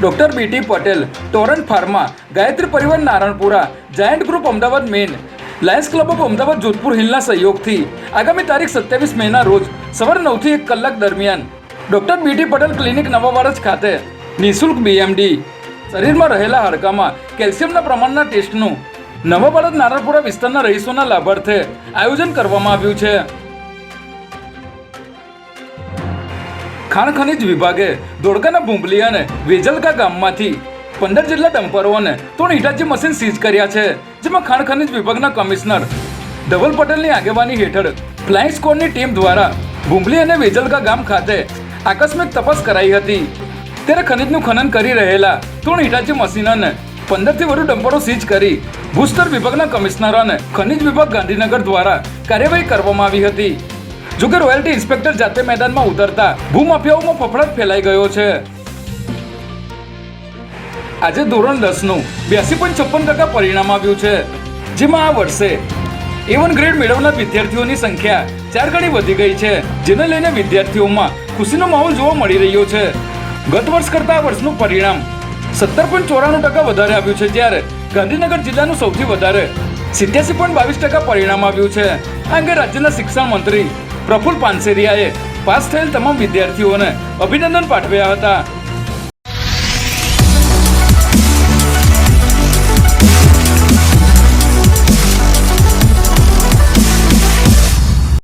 Doctor BT Patel Torrent Pharma, Gayatri Parivar Naranpura, giant group Ahmedabad men Lions Club of Ahmedabad Jodhpur હિલના સહયોગથી આગામી તારીખ સત્યાવીસ મેના રોજ સવારે નવથી એક કલાક દરમિયાન ડોક્ટર બીટી પટેલ ક્લિનિક નવા વારસ ખાતે નિઃશુલ્ક બીએમડી શરીરમાં રહેલા હાડકામાં કેલ્શિયમના પ્રમાણના ટેસ્ટનું નવા ભારત નારણપુરા વિસ્તારના રહીશોના લાભાર્થે આયોજન કરવામાં આવ્યું છે. ખાણ ખનિજ વિભાગે ધોળકાના ભૂંભલી અને વેજલકા ગામમાંથી પંદર જેટલા ડમ્પરો અને ત્રણ હિટાચી મશીન સીઝ કર્યા છે, જેમાં ખાણ ખનિજ વિભાગના કમિશનર ધવલ પટેલની આગેવાની હેઠળ ફ્લાઇંગ સ્કોડની ટીમ દ્વારા ભૂંબલી અને વેજલકા ગામ ખાતે આકસ્મિક તપાસ કરાઈ હતી. ત્યારે ખનિજનું ખનન કરી રહેલા ત્રણ હિટાચી મશીન અને પંદરથી વધુ ડમ્પરો સીઝ કરી ભૂસ્તર વિભાગના કમિશનર અને ખનિજ વિભાગ ગાંધીનગર દ્વારા કાર્યવાહી કરવામાં આવી હતી. જોકે રોયલ્ટી ઇન્સ્પેક્ટર જાતે મેદાનમાં ઉતરતા ભૂમાફિયાઓમાં ફફડાટ ફેલાઈ ગયો છે. આજે ધોરણ દસનું બ્યાસી પોઈન્ટ છપ્પન ટકા પરિણામ આવ્યું છે. જેમાં આ વર્ષે એ વન ગ્રેડ મેળવનાર વિદ્યાર્થીઓની સંખ્યા ચાર ગણી વધી ગઈ છે, જેને લઈને વિદ્યાર્થીઓમાં ખુશીનો માહોલ જોવા મળી રહ્યો છે. ગત વર્ષ કરતાં આ વર્ષનું પરિણામ સત્તર પોઈન્ટ ચોરાણું ટકા વધારે આવ્યું છે, જ્યારે ગાંધીનગર જિલ્લાનું સૌથી વધારે સિત્યાસી પોઈન્ટ બાવીસ ટકા પરિણામ આવ્યું છે. આ અંગે રાજ્યના શિક્ષણ મંત્રી પ્રફુલ પાનસેરિયાએ પાસ થયેલ તમામ વિદ્યાર્થીઓને અભિનંદન પાઠવ્યા હતા.